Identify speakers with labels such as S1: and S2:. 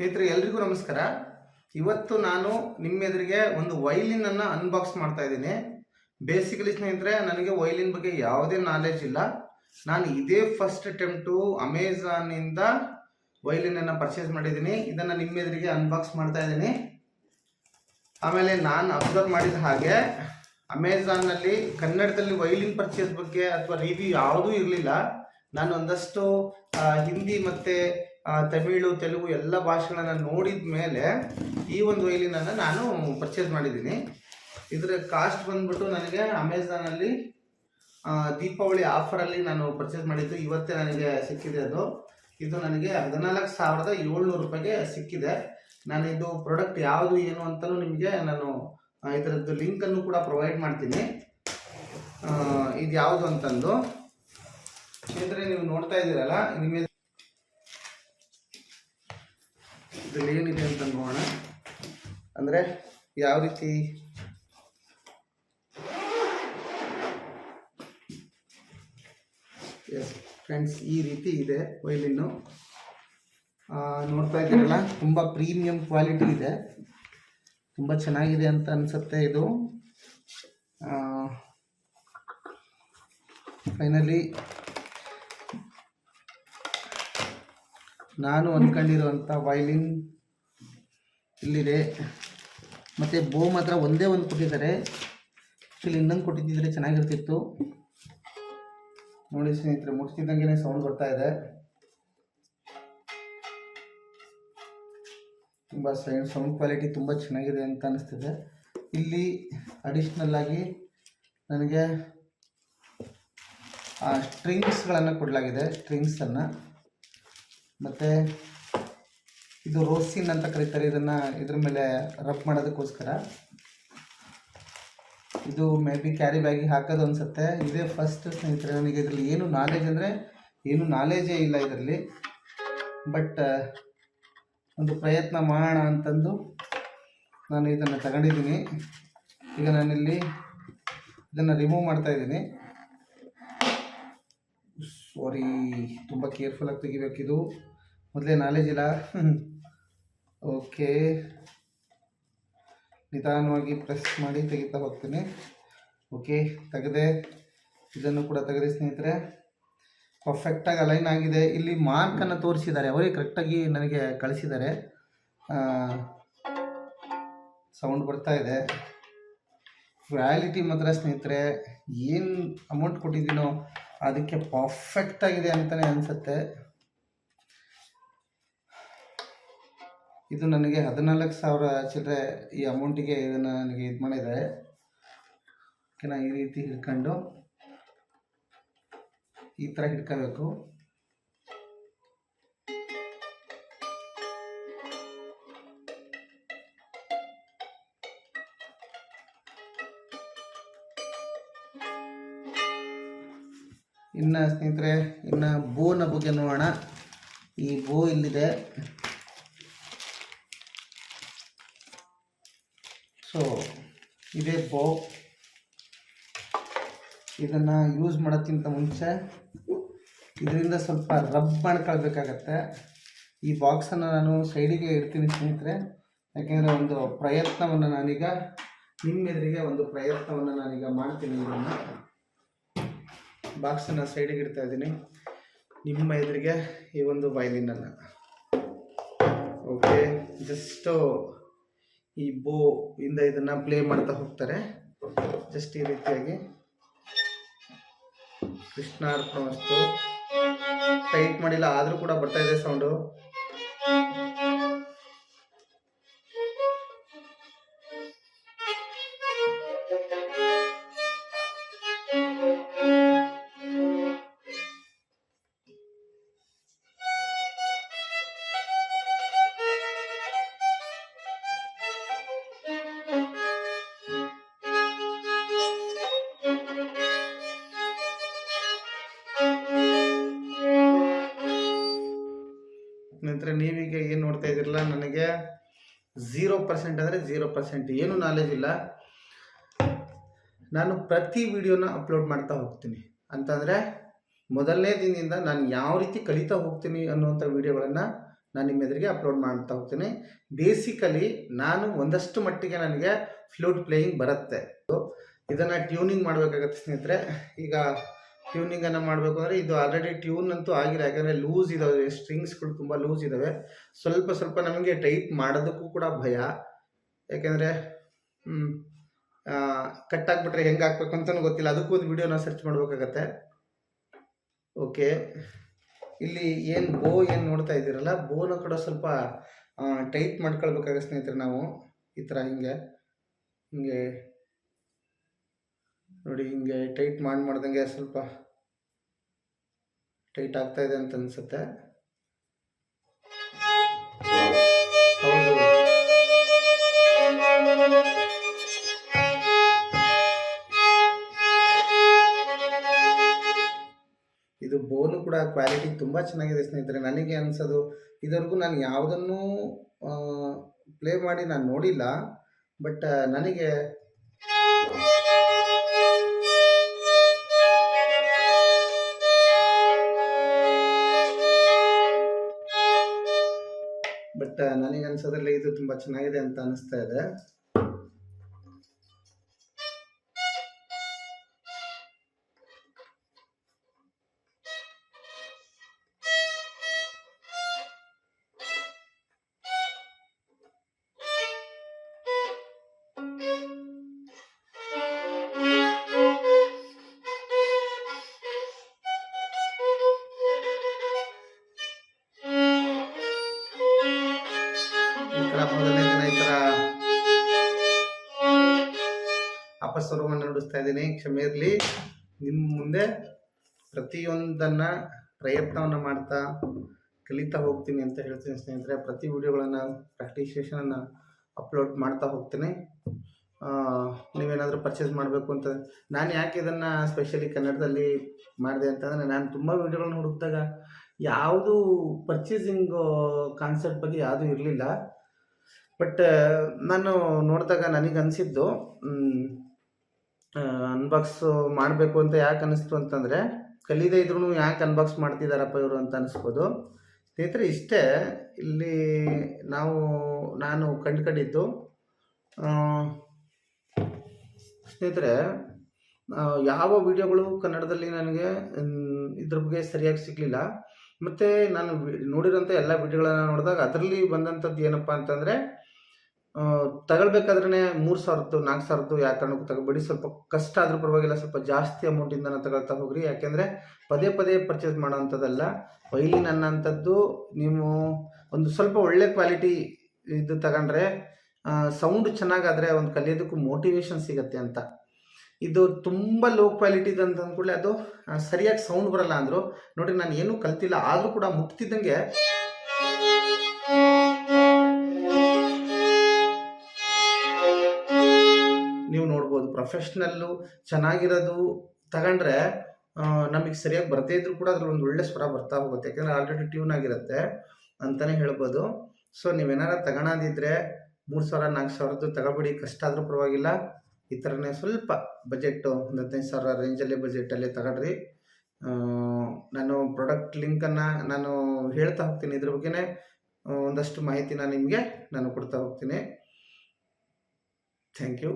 S1: ಸ್ನೇಹಿತರೆ, ಎಲ್ರಿಗೂ ನಮಸ್ಕಾರ. ಇವತ್ತು ನಾನು ನಿಮ್ಮ ಎದುರಿಗೆ ಒಂದು ವೈಲಿನ್ ಅನ್ನು ಅನ್ಬಾಕ್ಸ್ ಮಾಡ್ತಾ ಇದ್ದೀನಿ. ಬೇಸಿಕಲಿ ಸ್ನೇಹಿತರೆ, ನನಗೆ ವೈಲಿನ್ ಬಗ್ಗೆ ಯಾವುದೇ ನಾಲೆಜ್ ಇಲ್ಲ. ನಾನು ಇದೇ ಫಸ್ಟ್ ಅಟೆಂಪ್ಟು ಅಮೆಝಾನಿಂದ ವೈಲಿನ್ ಅನ್ನ ಪರ್ಚೇಸ್ ಮಾಡಿದ್ದೀನಿ. ಇದನ್ನ ನಿಮ್ಮ ಎದುರಿಗೆ ಅನ್ಬಾಕ್ಸ್ ಮಾಡ್ತಾ ಇದ್ದೀನಿ. ಆಮೇಲೆ ನಾನು ಅಬ್ಸರ್ವ್ ಮಾಡಿದ ಹಾಗೆ ಅಮೆಝಾನ್ನಲ್ಲಿ ಕನ್ನಡದಲ್ಲಿ ವೈಲಿನ್ ಪರ್ಚೇಸ್ ಬಗ್ಗೆ ಅಥವಾ ರಿವ್ಯೂ ಯಾವುದೂ ಇರಲಿಲ್ಲ. ನಾನು ಒಂದಷ್ಟು ಹಿಂದಿ ಮತ್ತು ತಮಿಳು, ತೆಲುಗು ಎಲ್ಲ ಭಾಷೆಗಳನ್ನು ನೋಡಿದ ಮೇಲೆ ಈ ಒಂದು ವೈಲಿನನ್ನು ನಾನು ಪರ್ಚೇಸ್ ಮಾಡಿದ್ದೀನಿ. ಇದರ ಕಾಸ್ಟ್ ಬಂದ್ಬಿಟ್ಟು ನನಗೆ ಅಮೆಝಾನಲ್ಲಿ ದೀಪಾವಳಿ ಆಫರಲ್ಲಿ ನಾನು ಪರ್ಚೇಸ್ ಮಾಡಿದ್ದು. ಇವತ್ತೇ ನನಗೆ ಸಿಕ್ಕಿದೆ ಅದು. ಇದು ನನಗೆ ಹದಿನಾಲ್ಕು ಸಾವಿರದ ಏಳ್ನೂರು ರೂಪಾಯಿಗೆ ಸಿಕ್ಕಿದೆ. ನಾನು ಇದು ಪ್ರಾಡಕ್ಟ್ ಯಾವುದು, ಏನು ಅಂತಲೂ ನಿಮಗೆ ನಾನು ಇದರದ್ದು ಲಿಂಕನ್ನು ಕೂಡ ಪ್ರೊವೈಡ್ ಮಾಡ್ತೀನಿ. ಇದು ಯಾವುದು ಅಂತಂದು. ಸ್ನೇಹಿತರೆ ನೀವು ನೋಡ್ತಾ ಇದ್ದೀರಲ್ಲ ನಿಮಗೆ ಇದ್ರಲ್ಲಿ ಏನಿದೆ ಅಂತ ನೋಡೋಣ. ಅಂದರೆ ಯಾವ ರೀತಿ? ಎಸ್ ಫ್ರೆಂಡ್ಸ್ ಈ ರೀತಿ ಇದೆ ವೈಲಿನ್ನು. ನೋಡ್ತಾ ಇದ್ದೀರಲ್ಲ, ತುಂಬ ಪ್ರೀಮಿಯಂ ಕ್ವಾಲಿಟಿ ಇದೆ. ತುಂಬ ಚೆನ್ನಾಗಿದೆ ಅಂತ ಅನಿಸುತ್ತೆ ಇದು. ಫೈನಲಿ ನಾನು ಅಂದ್ಕೊಂಡಿರುವಂಥ ವೈಲಿನ್ ಇಲ್ಲಿದೆ. ಮತ್ತು ಬೋ ಮಾತ್ರ ಒಂದೇ ಒಂದು ಕೊಟ್ಟಿದ್ದಾರೆ. ಇಲ್ಲಿ ಇನ್ನೊಂದು ಕೊಟ್ಟಿದ್ದಿದ್ರೆ ಚೆನ್ನಾಗಿರ್ತಿತ್ತು. ನೋಡಿ ಸ್ನೇಹಿತರೆ ಮುಟ್ತಿದ್ದಂಗೆ ಸೌಂಡ್ ಬರ್ತಾ ಇದೆ. ತುಂಬ ಸೌಂಡ್ ಕ್ವಾಲಿಟಿ ತುಂಬ ಚೆನ್ನಾಗಿದೆ ಅಂತ ಅನಿಸ್ತಿದೆ. ಇಲ್ಲಿ ಅಡಿಷ್ನಲ್ ಆಗಿ ನನಗೆ ಸ್ಟ್ರಿಂಗ್ಸ್ಗಳನ್ನು ಕೊಡಲಾಗಿದೆ ಸ್ಟ್ರಿಂಗ್ಸನ್ನು ಮತ್ತು ಇದು ರೋಸಿನ್ ಅಂತ ಕರೀತಾರೆ, ಇದನ್ನು ಇದ್ರ ಮೇಲೆ ರಬ್ ಮಾಡೋದಕ್ಕೋಸ್ಕರ. ಇದು ಮೇ ಬಿ ಕ್ಯಾರಿ ಬ್ಯಾಗಿಗೆ ಹಾಕೋದು ಅನಿಸುತ್ತೆ. ಇದೇ ಫಸ್ಟ್ ಸ್ನೇಹಿತರೆ, ನನಗೆ ಇದರಲ್ಲಿ ಏನು ನಾಲೆಜ್ ಅಂದರೆ ಏನು ನಾಲೆಜೇ ಇಲ್ಲ ಇದರಲ್ಲಿ. ಬಟ್ ಒಂದು ಪ್ರಯತ್ನ ಮಾಡೋಣ ಅಂತಂದು ನಾನು ಇದನ್ನು ತಗೊಂಡಿದ್ದೀನಿ. ಈಗ ನಾನಿಲ್ಲಿ ಇದನ್ನು ರಿಮೂವ್ ಮಾಡ್ತಾ ಇದ್ದೀನಿ. ಸಾರಿ ತುಂಬ ಕೇರ್ಫುಲ್ಲಾಗಿ ತೆಗಿಬೇಕಿದು. ಮೊದಲೇ ನಾಲೆಜ್ ಇಲ್ಲ? ಓಕೆ ನಿಧಾನವಾಗಿ ಪ್ರೆಸ್ ಮಾಡಿ ತೆಗಿತಾ ಹೋಗ್ತೀನಿ. ಓಕೆ ತೆಗೆದೆ ಇದನ್ನು ಕೂಡ ತೆಗೆದೆ ಸ್ನೇಹಿತರೆ. ಪರ್ಫೆಕ್ಟಾಗಿ ಅಲೈನ್ ಆಗಿದೆ. ಇಲ್ಲಿ ಮಾರ್ಕನ್ನು ತೋರಿಸಿದ್ದಾರೆ. ಅವರೇ ಕರೆಕ್ಟಾಗಿ ನನಗೆ ಕಳಿಸಿದ್ದಾರೆ. ಸೌಂಡ್ ಬರ್ತಾ ಇದೆ. ವ್ಯಾಲಿಟಿ ಮಾತ್ರ ಸ್ನೇಹಿತರೆ, ಏನು ಅಮೌಂಟ್ ಕೊಟ್ಟಿದ್ದೀನೋ ಅದಕ್ಕೆ ಪರ್ಫೆಕ್ಟಾಗಿದೆ ಅಂತಲೇ ಅನಿಸುತ್ತೆ. ಇದು ನನಗೆ ಹದಿನಾಲ್ಕು ಸಾವಿರ ಚಿಲ್ಲರೆ ಈ ಅಮೌಂಟಿಗೆ ಇದನ್ನು ನನಗೆ ಇದು ಮಾಡಿದ್ದಾರೆ ಓಕೆನಾ, ಈ ರೀತಿ ಹಿಡ್ಕೊಂಡು ಈ ಥರ ಹಿಡ್ಕೋಬೇಕು. ಇನ್ನು ಸ್ನೇಹಿತರೆ, ಇನ್ನು ಬೋನ ಬಗ್ಗೆ ನೋಡೋಣ. ಈ ಬೋ ಇಲ್ಲಿದೆ ಸೊ ಇದೇ ಬೋ ಇದನ್ನು ಯೂಸ್ ಮಾಡೋಕ್ಕಿಂತ ಮುಂಚೆ ಇದರಿಂದ ಸ್ವಲ್ಪ ರಬ್ ಮಾಡ್ಕೊಳ್ಬೇಕಾಗತ್ತೆ. ಈ ಬಾಕ್ಸನ್ನು ನಾನು ಸೈಡಿಗೆ ಇಡ್ತೀನಿ ಸ್ನೇಹಿತರೆ. ಯಾಕೆಂದರೆ ಒಂದು ಪ್ರಯತ್ನವನ್ನು ನಾನೀಗ ನಿಮ್ಮೆದುರಿಗೆ ಒಂದು ಪ್ರಯತ್ನವನ್ನು ನಾನೀಗ ಮಾಡ್ತೀನಿ ಇದನ್ನು. ಬಾಕ್ಸನ್ನು ಸೈಡಿಗೆ ಇಡ್ತಾ ಇದ್ದೀನಿ. ನಿಮ್ಮ ಎದುರಿಗೆ ಈ ಒಂದು ವೈಲಿನನ್ನು ಓಕೆ ಜಸ್ಟು ಈ ಬೋ ಇಂದ ಇದನ್ನ ಪ್ಲೇ ಮಾಡ್ತಾ ಹೋಗ್ತಾರೆ. ಜಸ್ಟ್ ಈ ರೀತಿಯಾಗಿ. ಕೃಷ್ಣ ಅರ್ಪಣವಸ್ತು ಟೈಟ್ ಮಾಡಿಲ್ಲ, ಆದ್ರೂ ಕೂಡ ಬರ್ತಾ ಇದೆ ಸೌಂಡು ನಂತರ ನೀವೀಗ ಏನು ನೋಡ್ತಾ ಇದ್ದೀರಲ್ಲ, ನನಗೆ ಝೀರೋ ಪರ್ಸೆಂಟ್ ಅಂದರೆ ಝೀರೋ ಪರ್ಸೆಂಟ್ ಏನು ನಾಲೆಜ್ ಇಲ್ಲ. ನಾನು ಪ್ರತಿ ವಿಡಿಯೋನ ಅಪ್ಲೋಡ್ ಮಾಡ್ತಾ ಹೋಗ್ತೀನಿ. ಅಂತಂದರೆ ಮೊದಲನೇ ದಿನದಿಂದ ನಾನು ಯಾವ ರೀತಿ ಕಲಿತಾ ಹೋಗ್ತೀನಿ ಅನ್ನುವಂಥ ವಿಡಿಯೋಗಳನ್ನು ನಾನು ನಿಮ್ಮ ಎದುರಿಗೆ ಅಪ್ಲೋಡ್ ಮಾಡ್ತಾ ಹೋಗ್ತೀನಿ. ಬೇಸಿಕಲಿ ನಾನು ಒಂದಷ್ಟು ಮಟ್ಟಿಗೆ ನನಗೆ ಫ್ಲೂಟ್ ಪ್ಲೇಯಿಂಗ್ ಬರುತ್ತೆ. ಇದನ್ನು ಟ್ಯೂನಿಂಗ್ ಮಾಡಬೇಕಾಗತ್ತೆ ಸ್ನೇಹಿತರೆ. ಈಗ ಟ್ಯೂನಿಂಗನ್ನು ಮಾಡಬೇಕು ಅಂದರೆ ಇದು ಆಲ್ರೆಡಿ ಟ್ಯೂನ್ ಅಂತೂ ಆಗಿಲ್ಲ. ಯಾಕಂದರೆ ಲೂಸ್ ಇದ್ದಾವೆ ಸ್ಟ್ರಿಂಗ್ಸ್ಗಳು ತುಂಬ ಲೂಸ್ ಇದ್ದಾವೆ ಸ್ವಲ್ಪ ಸ್ವಲ್ಪ ನಮಗೆ ಟೈಟ್ ಮಾಡೋದಕ್ಕೂ ಕೂಡ ಭಯ. ಯಾಕೆಂದರೆ ಕಟ್ ಆಗಿಬಿಟ್ರೆ ಹೆಂಗೆ ಹಾಕ್ಬೇಕು ಅಂತಲೂ ಗೊತ್ತಿಲ್ಲ. ಅದಕ್ಕೂ ಒಂದು ವಿಡಿಯೋನ ಸರ್ಚ್ ಮಾಡಬೇಕಾಗತ್ತೆ. ಓಕೆ ಇಲ್ಲಿ ಏನು ಬೋ ಏನು ನೋಡ್ತಾ ಇದ್ದೀರಲ್ಲ? ಬೋನ ಕೂಡ ಸ್ವಲ್ಪ ಟೈಟ್ ಮಾಡ್ಕೊಳ್ಬೇಕಾಗ ಸ್ನೇಹಿತರೆ ನಾವು. ಈ ಥರ ಹಿಂಗೆ ಹಿಂಗೆ ನೋಡಿ, ಹಿಂಗೆ ಟೈಟ್ ಮಾಡಿ ಮಾಡ್ದಂಗೆ ಸ್ವಲ್ಪ ಟೈಟ್ ಆಗ್ತಾ ಇದೆ ಅಂತ ಅನ್ಸುತ್ತೆ. ಇದು ಬೋನು ಕೂಡ ಕ್ವಾಲಿಟಿ ತುಂಬ ಚೆನ್ನಾಗಿದೆ ಸ್ನೇಹಿತರೆ. ನನಗೆ ಅನ್ಸೋದು ಇದರಿಗೂ ನಾನು ಯಾವುದನ್ನು ಪ್ಲೇ ಮಾಡಿ ನಾನು ನೋಡಿಲ್ಲ ಬಟ್ ನನಗೆ ಅನ್ಸೋದ್ರಲ್ಲಿ ಇದು ತುಂಬಾ ಚೆನ್ನಾಗಿದೆ ಅಂತ ಅನಿಸ್ತಾ ಇದೆ. ಅಪಸ್ವರವನ್ನು ನಡೆಸ್ತಾ ಇದ್ದೀನಿ. ಕ್ಷಮೆ ಇರಲಿ. ನಿಮ್ಮ ಮುಂದೆ ಪ್ರತಿಯೊಂದನ್ನು ಪ್ರಯತ್ನವನ್ನು ಮಾಡ್ತಾ ಕಲಿತಾ ಹೋಗ್ತೀನಿ ಅಂತ ಹೇಳ್ತೀನಿ ಸ್ನೇಹಿತರೆ. ಪ್ರತಿ ವಿಡಿಯೋಗಳನ್ನು ಪ್ರಾಕ್ಟೀಸ್ ಸೆಷನನ್ನು ಅಪ್ಲೋಡ್ ಮಾಡ್ತಾ ಹೋಗ್ತೀನಿ. ನೀವೇನಾದರೂ ಪರ್ಚೇಸ್ ಮಾಡಬೇಕು ಅಂತ. ನಾನು ಯಾಕೆ ಇದನ್ನು ಸ್ಪೆಷಲಿ ಕನ್ನಡದಲ್ಲಿ ಮಾಡಿದೆ ಅಂತಂದರೆ ನಾನು ತುಂಬ ವಿಡಿಯೋಗಳನ್ನ ಹುಡುಕಿದಾಗ ಯಾವುದು ಪರ್ಚೇಸಿಂಗ್ ಕಾನ್ಸೆಪ್ಟ್ ಬಗ್ಗೆ ಯಾವುದೂ ಇರಲಿಲ್ಲ. ಬಟ್ ನಾನು ನೋಡಿದಾಗ ನನಗೆ ಅನಿಸಿದ್ದು ಅನ್ಬಾಕ್ಸ್ ಮಾಡಬೇಕು ಅಂತ ಯಾಕೆ ಅನ್ನಿಸ್ತು ಅಂತಂದರೆ, ಕಲಿದೇ ಇದ್ರೂ ಯಾಕೆ ಅನ್ಬಾಕ್ಸ್ ಮಾಡ್ತಿದ್ದಾರಪ್ಪ ಇವರು ಅಂತ ಅನಿಸ್ಬೋದು. ಸ್ನೇಹಿತರೆ, ಇಷ್ಟೇ, ಇಲ್ಲಿ ನಾವು, ನಾನು ಕಂಡುಕೊಂಡಿದ್ದು ಸ್ನೇಹಿತರೆ ಯಾವ ವಿಡಿಯೋಗಳು ಕನ್ನಡದಲ್ಲಿ ನನಗೆ ಇದ್ರ ಬಗ್ಗೆ ಸರಿಯಾಗಿ ಸಿಗಲಿಲ್ಲ. ಮತ್ತು ನಾನು ನೋಡಿರೋಂಥ ಎಲ್ಲ ವಿಡಿಯೋಗಳನ್ನು ನೋಡಿದಾಗ, ಅದರಲ್ಲಿ ಬಂದಂಥದ್ದು ಏನಪ್ಪ ಅಂತಂದರೆ ತಗೊಳ್ಬೇಕಾದ್ರೆ ಮೂರು ಸಾವಿರದ್ದು, ನಾಲ್ಕು ಸಾವಿರದ್ದು ಯಾವ ಕಾರಣಕ್ಕೂ ತಗೋಬೇಡಿ ಸ್ವಲ್ಪ ಕಷ್ಟ ಆದರೂ ಪರವಾಗಿಲ್ಲ, ಸ್ವಲ್ಪ ಜಾಸ್ತಿ ಅಮೌಂಟಿಂದನೇ ತಗೊಳ್ತಾ ಹೋಗ್ರಿ. ಯಾಕೆಂದರೆ ಪದೇ ಪದೇ ಪರ್ಚೇಸ್ ಮಾಡೋವಂಥದ್ದಲ್ಲ. ವೈಲಿನ್ ನನ್ನಂಥದ್ದು ನೀವು ಒಂದು ಸ್ವಲ್ಪ ಒಳ್ಳೆ ಕ್ವಾಲಿಟಿ ಇದು ತಗೊಂಡ್ರೆ ಸೌಂಡ್ ಚೆನ್ನಾಗಾದರೆ ಒಂದು ಕಲಿಯೋದಕ್ಕೂ ಮೋಟಿವೇಶನ್ ಸಿಗತ್ತೆ ಅಂತ. ಇದು ತುಂಬ ಲೋ ಕ್ವಾಲಿಟಿದು ಅಂತ ಅಂದ್ಕೂಡಲೇ ಅದು ಸರಿಯಾಗಿ ಸೌಂಡ್ ಬರಲ್ಲ ಅಂದರು. ನೋಡಿ ನಾನು ಏನೂ ಕಲ್ತಿಲ್ಲ. ಆದರೂ ಕೂಡ ಮುಟ್ತಿದ್ದಂಗೆ ನೀವು ನೋಡ್ಬೋದು. ಪ್ರೊಫೆಷ್ನಲ್ಲು ಚೆನ್ನಾಗಿರೋದು ತಗೊಂಡ್ರೆ ನಮಗೆ ಸರಿಯಾಗಿ ಬರದೇ ಇದ್ರೂ ಕೂಡ ಅದ್ರಲ್ಲಿ ಒಂದು ಒಳ್ಳೆ ಸ್ವರ ಬರ್ತಾ ಹೋಗುತ್ತೆ. ಯಾಕಂದರೆ ಆಲ್ರೆಡಿ ಟ್ಯೂನ್ ಆಗಿರುತ್ತೆ ಅಂತಲೇ ಹೇಳ್ಬೋದು. ಸೊ ನೀವೇನಾರ ತಗೊಳದಿದ್ರೆ ಮೂರು ಸಾವಿರ, ನಾಲ್ಕು ಸಾವಿರದ್ದು ತಗೊಬಿಡಿ ಕಷ್ಟ ಆದರೂ ಪರವಾಗಿಲ್ಲ. ಈ ಥರನೇ ಸ್ವಲ್ಪ ಬಜೆಟ್ಟು ಒಂದು ಹದಿನೈದು ಸಾವಿರ ರೇಂಜಲ್ಲೇ ಬಜೆಟಲ್ಲೇ ತಗೊಳ್ರಿ. ನಾನು ಪ್ರಾಡಕ್ಟ್ ಲಿಂಕನ್ನು ನಾನು ಹೇಳ್ತಾ ಹೋಗ್ತೀನಿ. ಇದ್ರ ಬಗ್ಗೆನೇ ಒಂದಷ್ಟು ಮಾಹಿತಿನ ನಿಮಗೆ ನಾನು ಕೊಡ್ತಾ ಹೋಗ್ತೀನಿ. Thank you